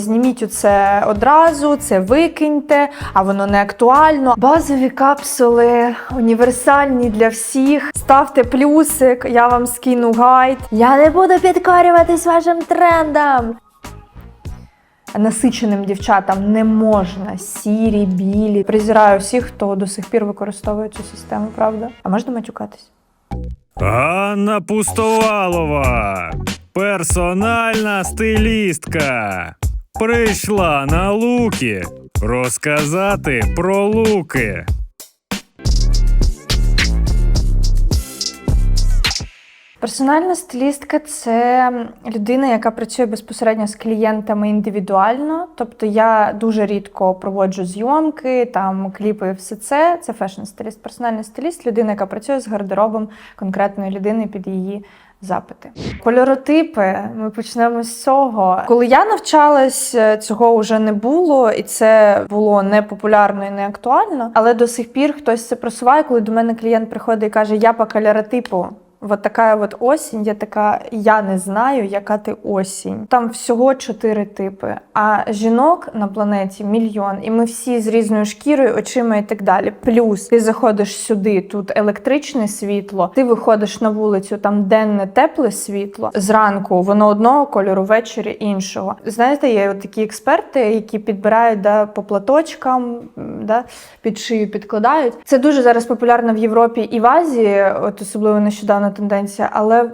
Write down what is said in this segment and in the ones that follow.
Зніміть оце одразу, це викиньте, а воно не актуально. Базові капсули універсальні для всіх. Ставте плюсик, я вам скину гайд. Я не буду підкорюватись вашим трендам. Насиченим дівчатам не можна сірі, білі. Презираю всіх, хто до сих пір використовує цю систему, правда? А можна матюкатись? Ганна Пустовалова, персональна стилістка, прийшла на луки розказати про луки. Персональна стилістка це людина, яка працює безпосередньо з клієнтами індивідуально. Тобто я дуже рідко проводжу зйомки, там кліпи, і все це. Це фешн-стиліст. Персональний стиліст людина, яка працює з гардеробом конкретної людини під її запити. Кольоротипи. Ми почнемо з цього. Коли я навчалась, е, цього вже не було, і це було не популярно і не актуально. Але до сих пір хтось це просуває, коли до мене клієнт приходить і каже: Я по кольоротипу. Вот така от осінь, я така, я не знаю, яка ти осінь. Там всього чотири типи. А жінок на планеті мільйон, і ми всі з різною шкірою, очима і так далі. Плюс ти заходиш сюди, тут електричне світло, ти виходиш на вулицю, там денне тепле світло. Зранку воно одного кольору, ввечері іншого. Знаєте, є от такі експерти, які підбирають да, по платочкам, да, під шию підкладають. Це дуже зараз популярно в Європі і в Азії, от особливо нещодавно тенденція, але.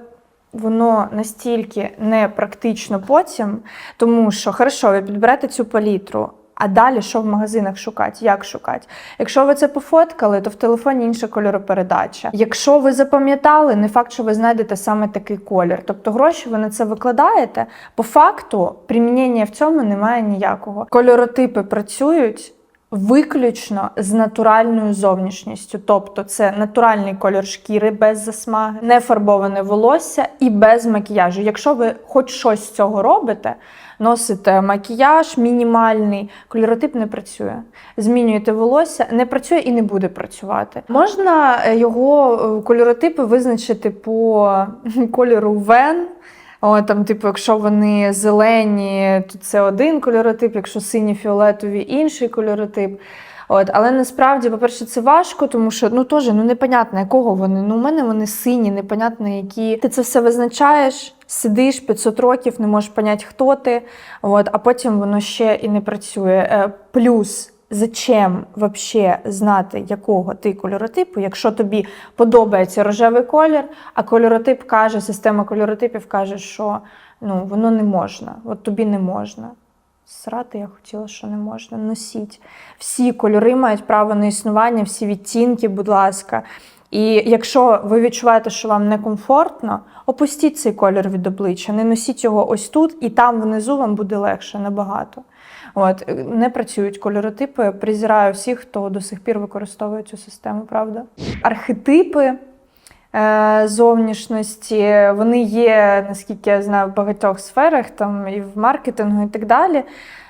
Воно настільки не практично потім, тому що хорошо, ви підберете цю палітру, а далі що в магазинах шукати? Як шукати? Якщо ви це пофоткали, то в телефоні інша кольоропередача. Якщо ви запам'ятали, не факт, що ви знайдете саме такий колір. Тобто гроші ви на це викладаєте. По факту примінення в цьому немає ніякого. Кольоротипи працюють. Виключно з натуральною зовнішністю, тобто це натуральний колір шкіри без засмаги, не фарбоване волосся і без макіяжу. Якщо ви хоч щось з цього робите, носите макіяж мінімальний, кольоротип не працює. Змінюєте волосся, не працює і не буде працювати. Можна е, його е, кольоротипи визначити по кольору вен. О, там, типу, якщо вони зелені, то це один кольоротип, якщо сині фіолетові інший кольоротип. От, але насправді, по-перше, це важко, тому що ну теж ну непонятно, якого вони. Ну, у мене вони сині, непонятно, які. Ти це все визначаєш, сидиш 500 років, не можеш поняти, хто ти. От, а потім воно ще і не працює. Е, плюс. Зачем вообще знати, якого ти кольоротипу, якщо тобі подобається рожевий колір, а кольоротип каже, система кольоротипів каже, що ну, воно не можна, от тобі не можна. Срати я хотіла, що не можна. Носіть. Всі кольори мають право на існування, всі відтінки, будь ласка. І якщо ви відчуваєте, що вам некомфортно, опустіть цей колір від обличчя, не носіть його ось тут, і там внизу вам буде легше набагато. От е, не працюють кольоротипи. Презираю всіх, хто до сих пір використовує цю систему, правда? Архетипи е, зовнішності вони є, наскільки я знаю, в багатьох сферах, там і в маркетингу, і так далі.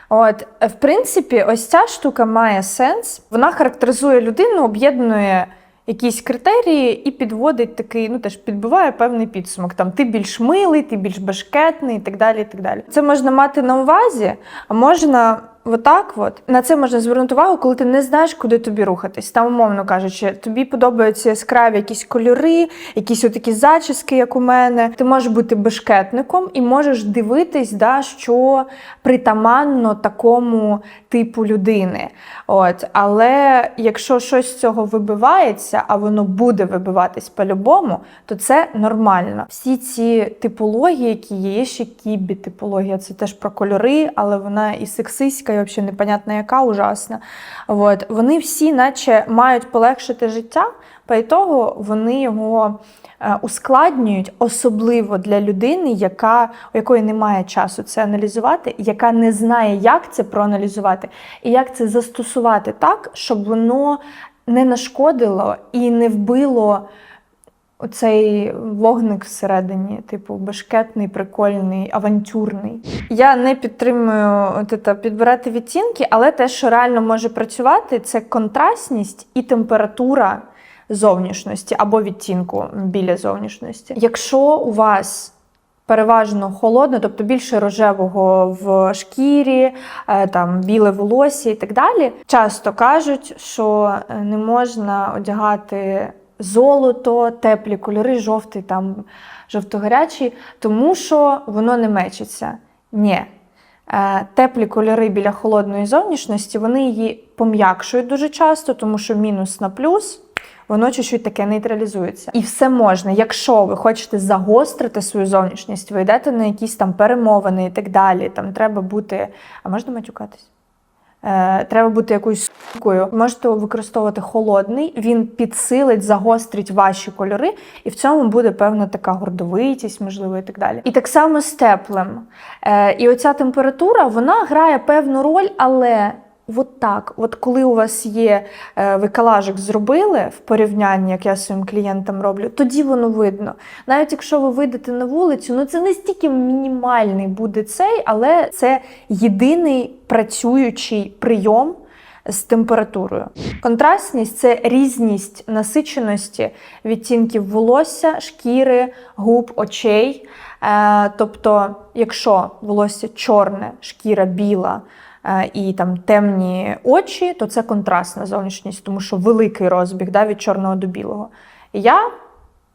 От, в принципі, ось ця штука має сенс. Вона характеризує людину, об'єднує якісь критерії і підводить такий, ну теж підбиває певний підсумок. Там ти більш милий, ти більш башкетний і так далі. і так далі. Це можна мати на увазі, а можна. Отак, от на це можна звернути увагу, коли ти не знаєш, куди тобі рухатись. Там, умовно кажучи, тобі подобаються яскраві якісь кольори, якісь отакі зачіски, як у мене. Ти можеш бути бешкетником і можеш дивитись, да, що притаманно такому типу людини. От, але якщо щось з цього вибивається, а воно буде вибиватись по-любому, то це нормально. Всі ці типології, які є, ще кібі типологія, це теж про кольори, але вона і сексистська, і взагалі непонятна яка ужасна. От, вони всі, наче, мають полегшити життя, по ітогу вони його е, ускладнюють, особливо для людини, яка, у якої немає часу це аналізувати, яка не знає, як це проаналізувати, і як це застосувати так, щоб воно не нашкодило і не вбило. Оцей вогник всередині, типу, бешкетний, прикольний, авантюрний. Я не підтримую от підбирати відтінки, але те, що реально може працювати, це контрастність і температура зовнішності або відтінку біля зовнішності. Якщо у вас переважно холодне, тобто більше рожевого в шкірі, е, там біле волосся і так далі. Часто кажуть, що е, не можна одягати золото, теплі кольори, жовтий там жовто-гарячий, тому що воно не мечиться. Ні. Е, Теплі кольори біля холодної зовнішності вони її пом'якшують дуже часто, тому що мінус на плюс воно чуть-чуть таке нейтралізується. І все можна. Якщо ви хочете загострити свою зовнішність, ви йдете на якісь там перемовини і так далі. Там треба бути. А можна матюкатись? Е, треба бути якоюсь сукою. Можете використовувати холодний, він підсилить, загострить ваші кольори, і в цьому буде певна така гордовитість, можливо, і так далі. І так само з теплим. Е, і оця температура вона грає певну роль, але от так, от коли у вас є е, ви калажик зробили в порівнянні, як я своїм клієнтам роблю, тоді воно видно. Навіть якщо ви вийдете на вулицю, ну це не стільки мінімальний буде цей, але це єдиний працюючий прийом з температурою. Контрастність це різність насиченості відтінків волосся, шкіри, губ, очей. Е, тобто, якщо волосся чорне, шкіра біла. Е, І там темні очі, то це контрастна зовнішність, тому що великий розбіг да, від чорного до білого. Я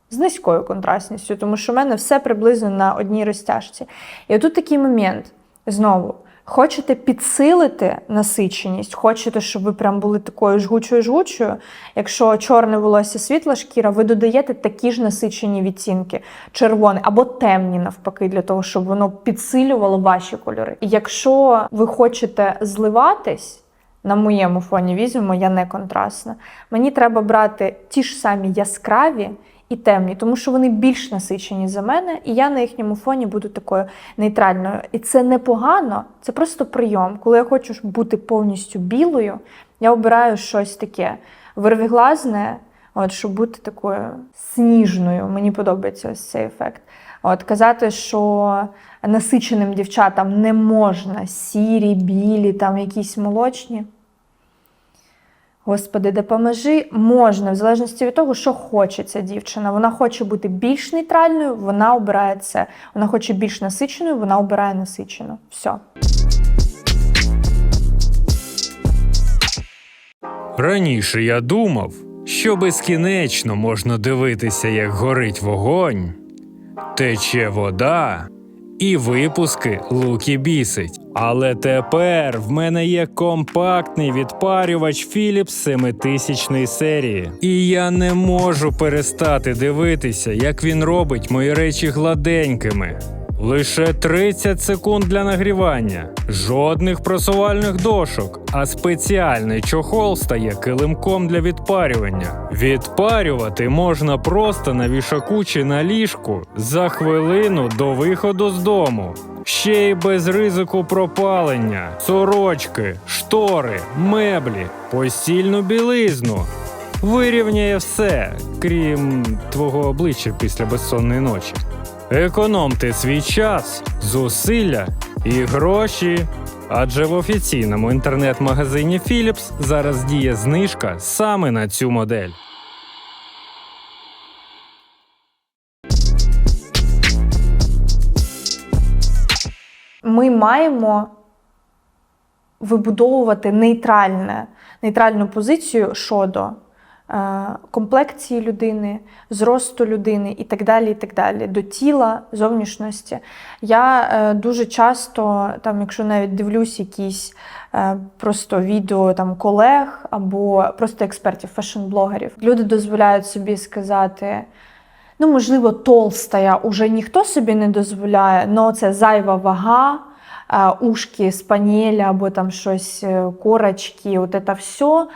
з низькою контрастністю, тому що в мене все приблизно на одній розтяжці. І отут такий момент. Знову, хочете підсилити насиченість, хочете, щоб ви прям були такою жгучою жгучою. Якщо чорне волосся, світла шкіра, ви додаєте такі ж насичені відтінки, червоний або темні, навпаки, для того, щоб воно підсилювало ваші кольори. Якщо ви хочете зливатись, на моєму фоні візьмемо, я не контрастна. Мені треба брати ті ж самі яскраві і темні, тому що вони більш насичені за мене, і я на їхньому фоні буду такою нейтральною. І це непогано, це просто прийом. Коли я хочу бути повністю білою, я обираю щось таке вервіглазне, от, щоб бути такою сніжною. Мені подобається ось цей ефект. От казати, що насиченим дівчатам не можна сірі, білі, там якісь молочні. Господи, допоможи, можна, в залежності від того, що хоче ця дівчина. Вона хоче бути більш нейтральною, вона обирає це. Вона хоче більш насиченою, вона обирає насичену. Все. Раніше я думав, що безкінечно можна дивитися, як горить вогонь, тече вода і випуски луки бісить. Але тепер в мене є компактний відпарювач Philips 7000 серії. І я не можу перестати дивитися, як він робить мої речі гладенькими. Лише 30 секунд для нагрівання, жодних просувальних дошок, а спеціальний чохол стає килимком для відпарювання. Відпарювати можна просто на вішаку чи на ліжку за хвилину до виходу з дому. Ще й без ризику пропалення, сорочки, штори, меблі, постільну білизну. Вирівняє все, крім твого обличчя після безсонної ночі. Економте свій час, зусилля і гроші. Адже в офіційному інтернет-магазині Philips зараз діє знижка саме на цю модель. Ми маємо вибудовувати нейтральне, нейтральну позицію щодо комплекції людини, зросту людини і так далі, і так далі, до тіла, зовнішності. Я е, дуже часто, там, якщо навіть дивлюсь якісь е, просто відео там, колег або просто експертів, фешн-блогерів, люди дозволяють собі сказати. Ну, можливо, толстая уже ніхто собі не дозволяє, але це зайва вага, е, ушки спаніеля або там щось, е, корочки, от це все.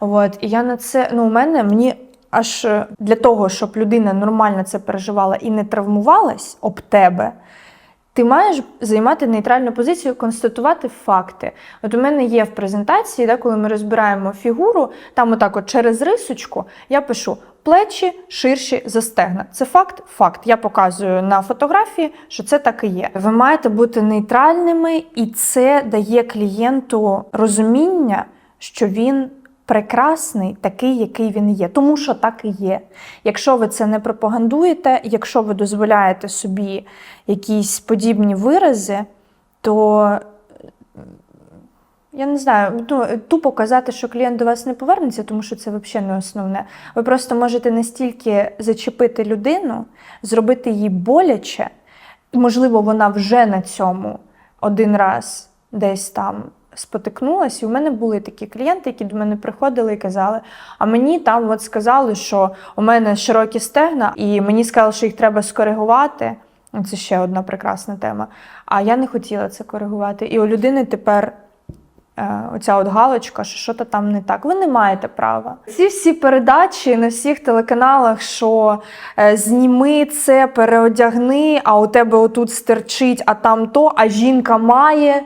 От, і я на це, ну, у мене мені аж е, для того, щоб людина нормально це переживала і не травмувалась об тебе. Ти маєш займати нейтральну позицію, констатувати факти. От у мене є в презентації, да, коли ми розбираємо фігуру, там отак от через рисочку я пишу плечі ширші за стегна. Це факт, факт. Я показую на фотографії, що це так і є. Ви маєте бути нейтральними, і це дає клієнту розуміння, що він прекрасний такий, який він є, тому що так і є. Якщо ви це не пропагандуєте, якщо ви дозволяєте собі якісь подібні вирази, то я не знаю, ну, тупо казати, що клієнт до вас не повернеться, тому що це взагалі не основне. Ви просто можете настільки зачепити людину, зробити їй боляче, можливо, вона вже на цьому один раз десь там спотикнулась. І у мене були такі клієнти, які до мене приходили і казали: а мені там от сказали, що у мене широкі стегна, і мені сказали, що їх треба скоригувати. Це ще одна прекрасна тема. А я не хотіла це коригувати. І у людини тепер е, оця от галочка, що що-то там не так. Ви не маєте права. Ці всі передачі на всіх телеканалах, що е, зніми це, переодягни, а у тебе отут стерчить, а там то, а жінка має.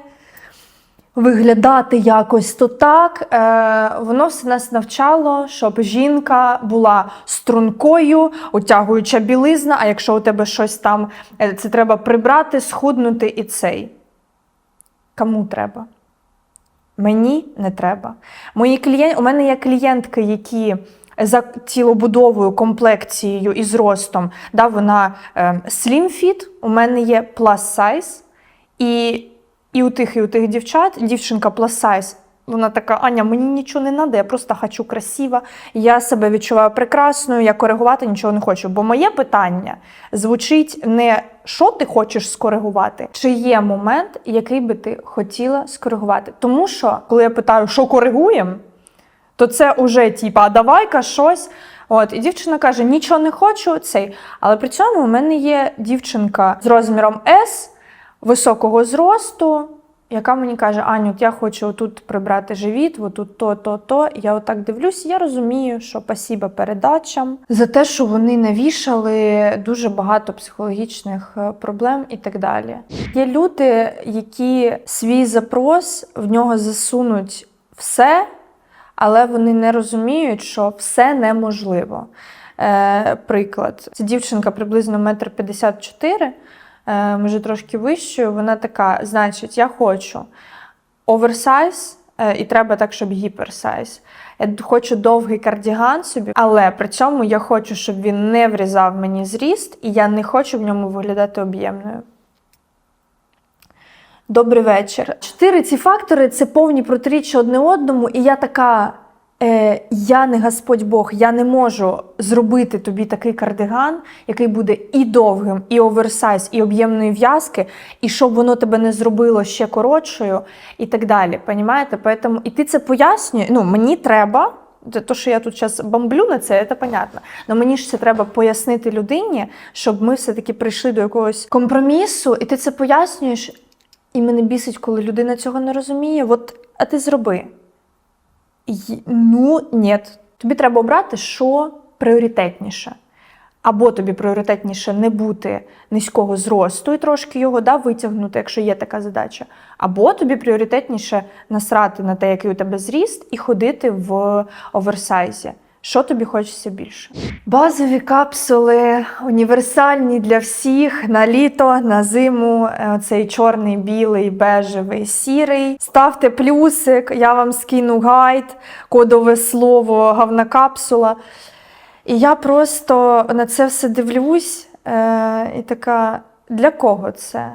Виглядати якось то так, е, воно все нас навчало, щоб жінка була стрункою, утягуюча білизна, а якщо у тебе щось там, е, це треба прибрати, схуднути і цей. Кому треба? Мені не треба. Мої клієнти, у мене є клієнтки, які за тілобудовою, комплекцією і зростом, да, вона е, slim fit, у мене є plus size, і, і у тих, і у тих дівчат, дівчинка size, вона така, Аня, мені нічого не треба, я просто хочу красиво, я себе відчуваю прекрасною, я коригувати нічого не хочу. Бо моє питання звучить не що ти хочеш скоригувати, чи є момент, який би ти хотіла скоригувати. Тому що, коли я питаю, що коригуємо, то це уже типа, а давай-ка щось. От, і дівчина каже: нічого не хочу цей. Але при цьому у мене є дівчинка з розміром S, високого зросту, яка мені каже: Аню, я хочу отут прибрати живіт, отут то, то, то. Я отак дивлюсь, я розумію, що пасіба передачам за те, що вони навішали дуже багато психологічних е, проблем і так далі. Є люди, які свій запрос в нього засунуть все, але вони не розуміють, що все неможливо. Е, приклад, це дівчинка приблизно 1,54 м, е, може трошки вищою. Вона така, значить, я хочу оверсайз, е, і треба так, щоб гіперсайз. Я хочу довгий кардіган собі, але при цьому я хочу, щоб він не врізав мені зріст, і я не хочу в ньому виглядати об'ємною. Добрий вечір. Чотири ці фактори це повні протиріччя одне одному, і я така. Е, я не Господь Бог, я не можу зробити тобі такий кардиган, який буде і довгим, і оверсайз, і об'ємної в'язки, і щоб воно тебе не зробило ще коротшою, і так далі. Понімаєте? Поэтому, і ти це пояснюєш. Ну, мені треба. То, що я тут зараз бомблю на це, це понятно. Але мені ж це треба пояснити людині, щоб ми все-таки прийшли до якогось компромісу, і ти це пояснюєш, і мене бісить, коли людина цього не розуміє. От, а ти зроби. Ну, ні. Тобі треба обрати, що пріоритетніше. Або тобі пріоритетніше не бути низького зросту і трошки його да, витягнути, якщо є така задача. Або тобі пріоритетніше насрати на те, який у тебе зріст, і ходити в оверсайзі. Що тобі хочеться більше? Базові капсули універсальні для всіх на літо, на зиму. е, Цей чорний, білий, бежевий, сірий. Ставте плюсик, я вам скину гайд, кодове слово, гавна капсула. І я просто на це все дивлюсь е, і така, для кого це?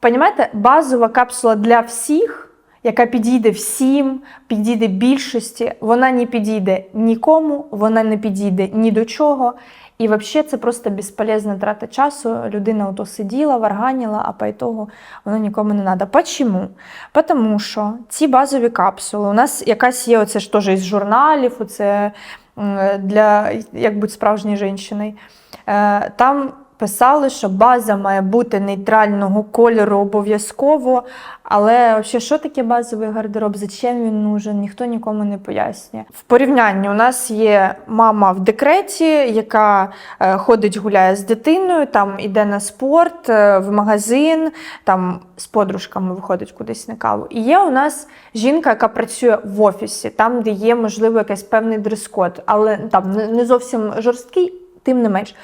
Понімаєте, базова капсула для всіх, яка підійде всім, підійде більшості, вона не підійде нікому, вона не підійде ні до чого. І взагалі це просто безполезна трата часу. Людина ото сиділа, варганіла, а по ітогу воно нікому не треба. Почому? Тому що ці базові капсули, у нас якась є, оце ж теж із журналів, оце для як бути справжньою жінкою. Е, Там писали, що база має бути нейтрального кольору обов'язково. Але взагалі, що таке базовий гардероб? Зачем він нужен? Ніхто нікому не пояснює. В порівнянні у нас є мама в декреті, яка е, ходить, гуляє з дитиною, там іде на спорт, е, в магазин, там з подружками виходить кудись на каву. І є у нас жінка, яка працює в офісі, там, де є, можливо, якийсь певний дрес-код, але там не- не зовсім жорсткий, тим не менш.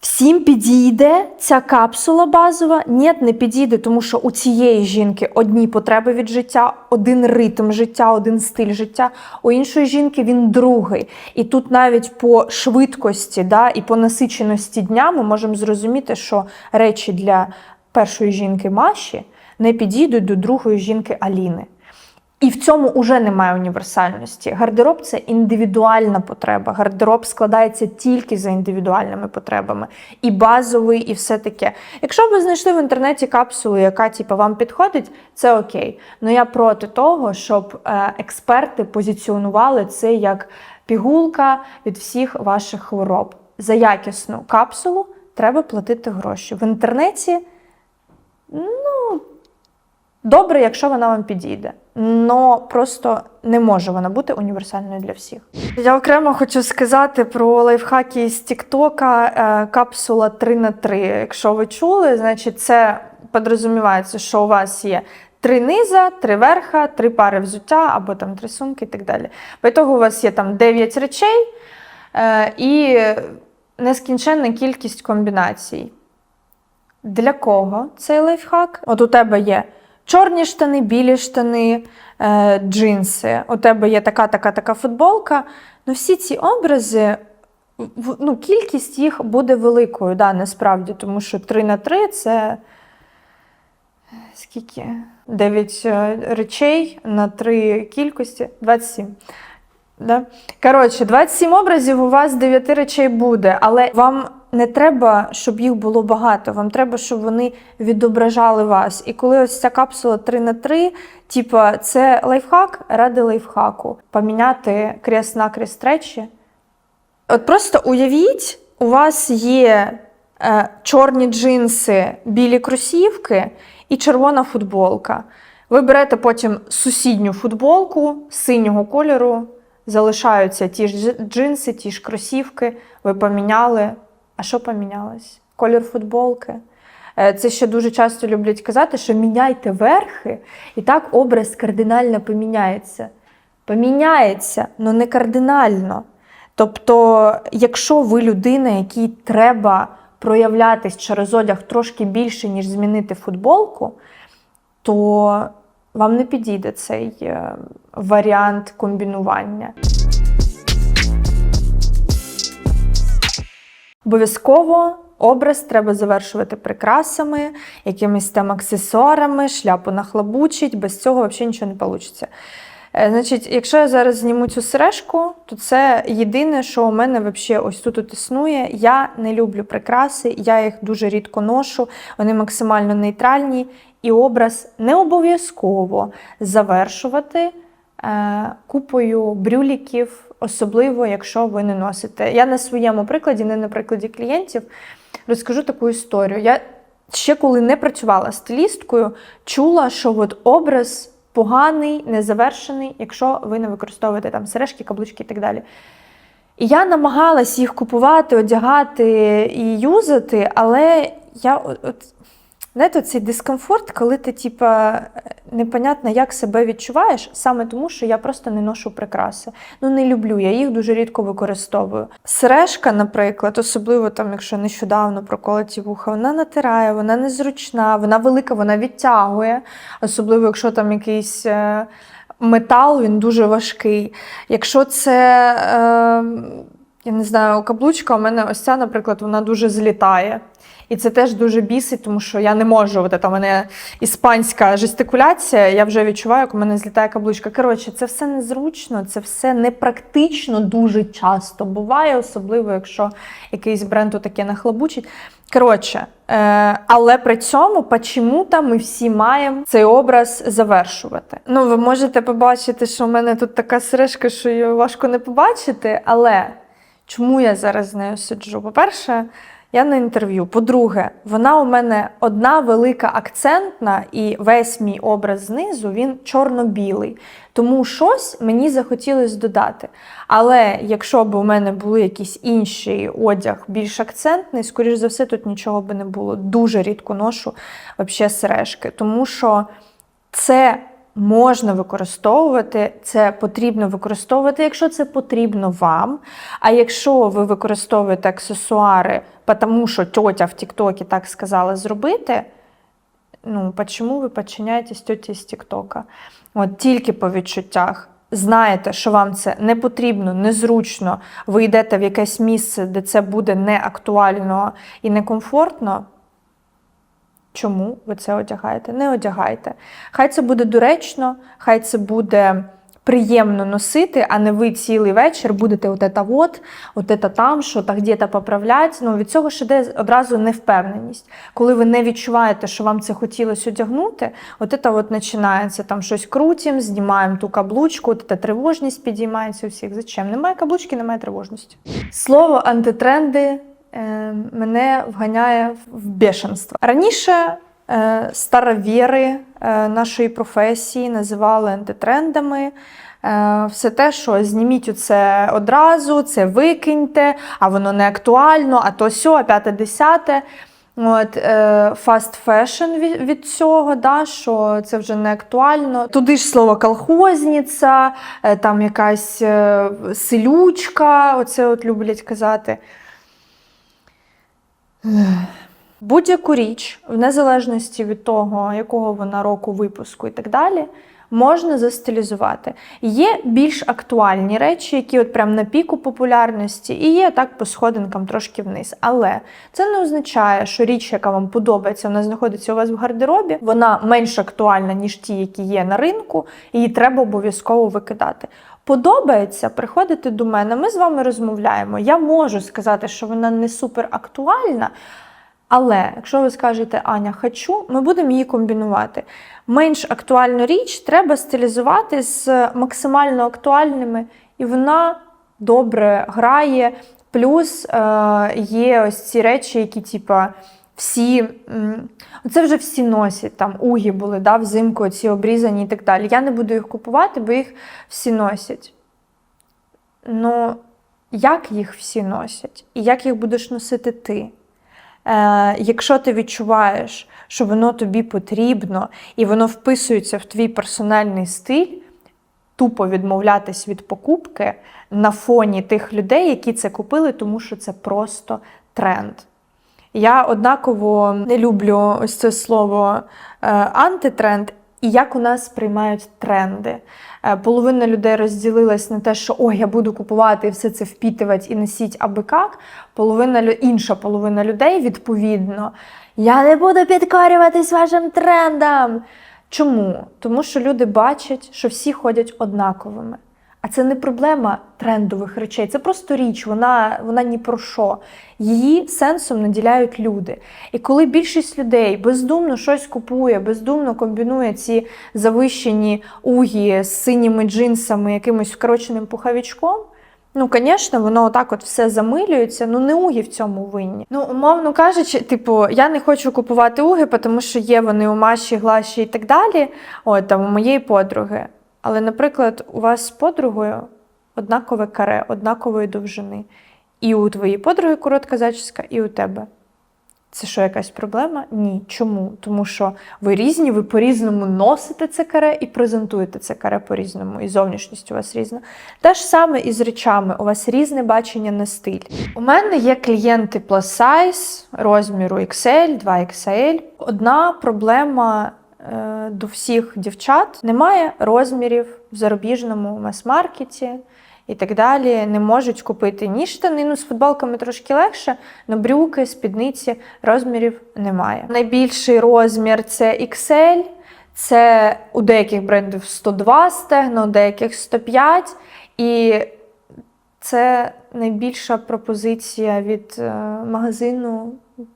Всім підійде ця капсула базова? Ні, не підійде, тому що у цієї жінки одні потреби від життя, один ритм життя, один стиль життя. У іншої жінки він другий. І тут навіть по швидкості да, і по насиченості дня ми можемо зрозуміти, що речі для першої жінки Маші не підійдуть до другої жінки Аліни. І в цьому вже немає універсальності. Гардероб це індивідуальна потреба. Гардероб складається тільки за індивідуальними потребами. І базовий, і все таке. Якщо ви знайшли в інтернеті капсулу, яка типу, вам підходить, це окей. Ну я проти того, щоб е, експерти позиціонували це як пігулка від всіх ваших хвороб. За якісну капсулу треба платити гроші. В інтернеті ну, добре, якщо вона вам підійде. Но просто не може вона бути універсальною для всіх. Я окремо хочу сказати про лайфхаки з Тіктока е, капсула 3 на 3 Якщо ви чули, значить це підрозумівається, що у вас є три низа, три верха, три пари взуття або там три сумки і так далі. По ітогу у вас є там 9 речей е, і нескінченна кількість комбінацій. Для кого цей лайфхак? От у тебе є чорні штани, білі штани, е, джинси. У тебе є така, така, така футболка. Ну, всі ці образи, ну, кількість їх буде великою, да, насправді, тому що 3 на 3 це скільки? 9 речей на 3 кількості 27. Да? Коротше, 27 образів у вас 9 речей буде, але вам не треба, щоб їх було багато. Вам треба, щоб вони відображали вас. І коли ось ця капсула 3 на 3, типа, це лайфхак ради лайфхаку. Поміняти крест на крест речі. От просто уявіть, у вас є е, чорні джинси, білі кросівки і червона футболка. Ви берете потім сусідню футболку синього кольору, залишаються ті ж джинси, ті ж кросівки, ви поміняли. А що помінялось? Колір футболки. Е, Це ще дуже часто люблять казати, що міняйте верхи, і так образ кардинально поміняється. Поміняється, але не кардинально. Тобто, якщо ви людина, якій треба проявлятись через одяг трошки більше, ніж змінити футболку, то вам не підійде цей е, варіант комбінування. Обов'язково образ треба завершувати прикрасами, якимись там аксесуарами, шляпу нахлобучить, без цього взагалі нічого не вийде. Значить, якщо я зараз зніму цю сережку, то це єдине, що у мене взагалі ось тут існує. Я не люблю прикраси, я їх дуже рідко ношу, вони максимально нейтральні, і образ не обов'язково завершувати купою брюліків, особливо якщо ви не носите. Я на своєму прикладі, не на прикладі клієнтів, розкажу таку історію. Я ще коли не працювала стилісткою, чула, що от образ поганий, незавершений, якщо ви не використовуєте там сережки, каблучки і так далі. І я намагалась їх купувати, одягати і юзати, але я от знаєте, цей дискомфорт, коли ти, типа, непонятно, як себе відчуваєш, саме тому, що я просто не ношу прикраси. Ну, не люблю, я їх дуже рідко використовую. Сережка, наприклад, особливо там, якщо нещодавно проколоті вуха, вона натирає, вона незручна, вона велика, вона відтягує, особливо, якщо там якийсь. е, Метал він дуже важкий. Якщо це, е, я не знаю, каблучка, у мене ось ця, наприклад, вона дуже злітає. І це теж дуже бісить, тому що я не можу. От у мене іспанська жестикуляція, я вже відчуваю, як у мене злітає каблучка. Коротше, це все незручно, це все непрактично дуже часто буває, особливо якщо якийсь бренд таке нахлобучить. Коротше, е, але при цьому почему-то ми всі маємо цей образ завершувати. Ну, ви можете побачити, що у мене тут така сережка, що її важко не побачити, але чому я зараз з нею сиджу? По-перше, я на інтерв'ю. По-друге, вона у мене одна велика акцентна, і весь мій образ знизу він чорно-білий. Тому щось мені захотілося додати. Але якщо б у мене були якісь інший одяг, більш акцентний, скоріш за все, тут нічого би не було. Дуже рідко ношу взагалі сережки, тому що це можна використовувати, це потрібно використовувати, якщо це потрібно вам. А якщо ви використовуєте аксесуари, тому що тьотя в Тіктокі так сказала зробити, ну, чому ви підчиняєтесь тьоті з Тіктока? От тільки по відчуттях. Знаєте, що вам це не потрібно, незручно, ви йдете в якесь місце, де це буде не актуально і некомфортно. Чому ви це одягаєте? Не одягайте. Хай це буде доречно, хай це буде приємно носити, а не ви цілий вечір будете от это вот, от это там, що так где-то поправляти. Ну, від цього ж іде одразу невпевненість. Коли ви не відчуваєте, що вам це хотілося одягнути, от це от починається там щось крутім, знімаємо ту каблучку, от ця тривожність підіймається у всіх. Зачем? Немає каблучки, немає тривожності. Слово антитренди мене вганяє в бешенство. Раніше е, старовіри е, нашої професії називали антитрендами. Е, Все те, що зніміть оце одразу, це викиньте, а воно не актуально, а то сьо, а п'яте десяте. От, е, fast fashion від, цього, да, що це вже не актуально. Туди ж слово колхозниця, е, там якась е, селючка, оце от люблять казати. Будь-яку річ, в незалежності від того, якого вона року випуску і так далі, можна застилізувати. Є більш актуальні речі, які от прям на піку популярності, і є так по сходинкам трошки вниз. Але це не означає, що річ, яка вам подобається, вона знаходиться у вас в гардеробі, вона менш актуальна, ніж ті, які є на ринку, і її треба обов'язково викидати. Подобається, приходите до мене, ми з вами розмовляємо. Я можу сказати, що вона не супер актуальна. Але якщо ви скажете Аня, хочу, ми будемо її комбінувати. Менш актуальну річ треба стилізувати з максимально актуальними, і вона добре грає. Плюс е, є ось ці речі, які, типа, всі, це вже всі носять, там угі були, да, взимку ці обрізані і так далі. Я не буду їх купувати, бо їх всі носять. Ну, як їх всі носять? І як їх будеш носити ти? Е, якщо ти відчуваєш, що воно тобі потрібно і воно вписується в твій персональний стиль, тупо відмовлятись від покупки на фоні тих людей, які це купили, тому що це просто тренд. Я однаково не люблю ось це слово е, антитренд і як у нас приймають тренди. Е, Половина людей розділилась на те, що ой, я буду купувати і все це впітувати і носіть аби як. Половина інша половина людей, відповідно, я не буду підкорюватись вашим трендам. Чому? Тому що люди бачать, що всі ходять однаковими. А це не проблема трендових речей, це просто річ, вона, вона ні про що. Її сенсом наділяють люди. І коли більшість людей бездумно щось купує, бездумно комбінує ці завищені угі з синіми джинсами, якимось вкороченим пуховичком, Ну, звісно, воно отак от все замилюється, ну не уги в цьому винні. Ну, умовно кажучи, типу, я не хочу купувати уги, тому що є вони у Маші, Глаші і так далі. От там у моєї подруги. Але, наприклад, у вас з подругою однакове каре, однакової довжини. І у твоєї подруги коротка зачіска, і у тебе. Це що, якась проблема? Ні. Чому? Тому що ви різні, ви по-різному носите це каре і презентуєте це каре по-різному, і зовнішність у вас різна. Те ж саме і з речами, у вас різне бачення на стиль. У мене є клієнти plus size розміру XL, 2XL. Одна проблема до всіх дівчат немає розмірів в зарубіжному мас-маркеті і так далі. Не можуть купити ні штанину з футболками трошки легше, але брюки, спідниці розмірів немає. Найбільший розмір це XL. Це у деяких брендів 102 стегна, у деяких 105. І це найбільша пропозиція від е, магазину,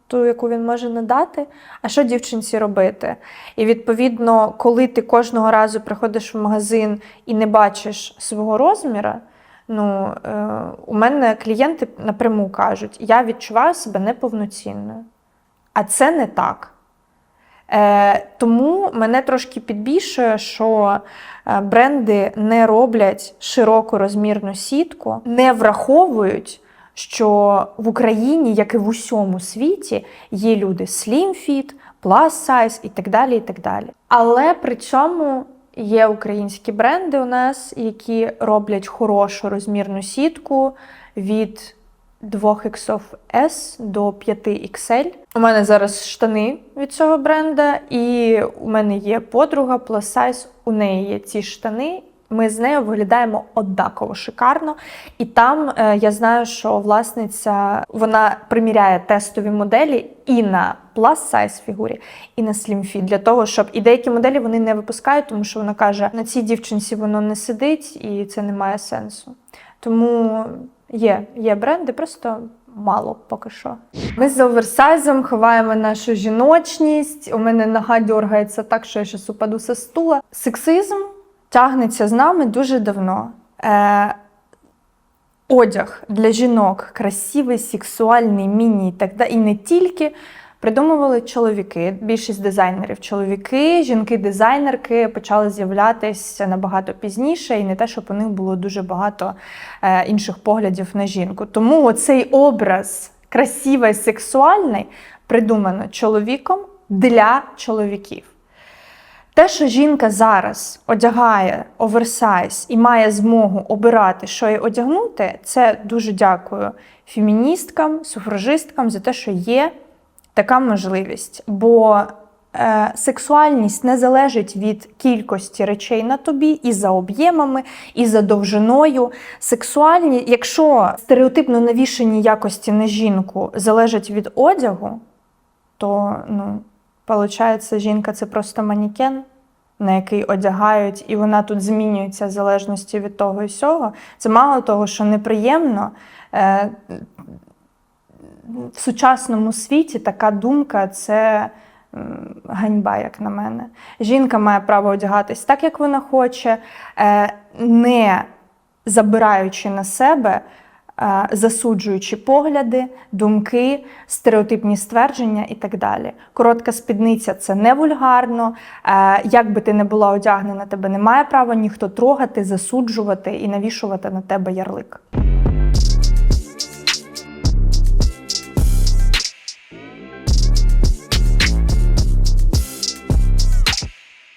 ту, яку він може надати. А що дівчинці робити? І відповідно, коли ти кожного разу приходиш в магазин і не бачиш свого розміра, ну, е, у мене клієнти напряму кажуть, я відчуваю себе неповноцінною. А це не так. Е, тому мене трошки підбільшує, що е, бренди не роблять широку розмірну сітку, не враховують, що в Україні, як і в усьому світі, є люди slim fit, plus size і так далі. і так далі. Але при цьому Є українські бренди у нас, які роблять хорошу розмірну сітку від 2XS до 5XL. У мене зараз штани від цього бренда, і у мене є подруга plus size, у неї є ці штани. Ми з нею виглядаємо однаково шикарно. І там е, я знаю, що власниця вона приміряє тестові моделі і на plus size фігурі, і на slim fit, для того, щоб і деякі моделі вони не випускають, тому що вона каже, на цій дівчинці воно не сидить і це не має сенсу. Тому є, є бренди, просто мало поки що. Ми з оверсайзом ховаємо нашу жіночність. У мене нога дергається так, що я щас упаду зі стула. Сексизм тягнеться з нами дуже давно. Е, одяг для жінок красивий, сексуальний, міні так далі. І не тільки. Придумували чоловіки, більшість дизайнерів. Чоловіки, жінки-дизайнерки почали з'являтися набагато пізніше, і не те, щоб у них було дуже багато е, інших поглядів на жінку. Тому оцей образ красивий, сексуальний придумано чоловіком для чоловіків. Те, що жінка зараз одягає оверсайз і має змогу обирати, що їй одягнути, це дуже дякую феміністкам, суфражисткам за те, що є така можливість. Бо е, сексуальність не залежить від кількості речей на тобі і за об'ємами, і за довжиною. Сексуальні, якщо стереотипно навішані якості на жінку залежать від одягу, то ну, виходить, жінка це просто манікен, на який одягають, і вона тут змінюється в залежності від того і сього. Це мало того, що неприємно. Е, в сучасному світі така думка це ганьба, як на мене. Жінка має право одягатись так, як вона хоче, е, не забираючи на себе, е, засуджуючи погляди, думки, стереотипні ствердження і так далі. Коротка спідниця це не вульгарно. Е, Як би ти не була одягнена, тебе немає права ніхто трогати, засуджувати і навішувати на тебе ярлик.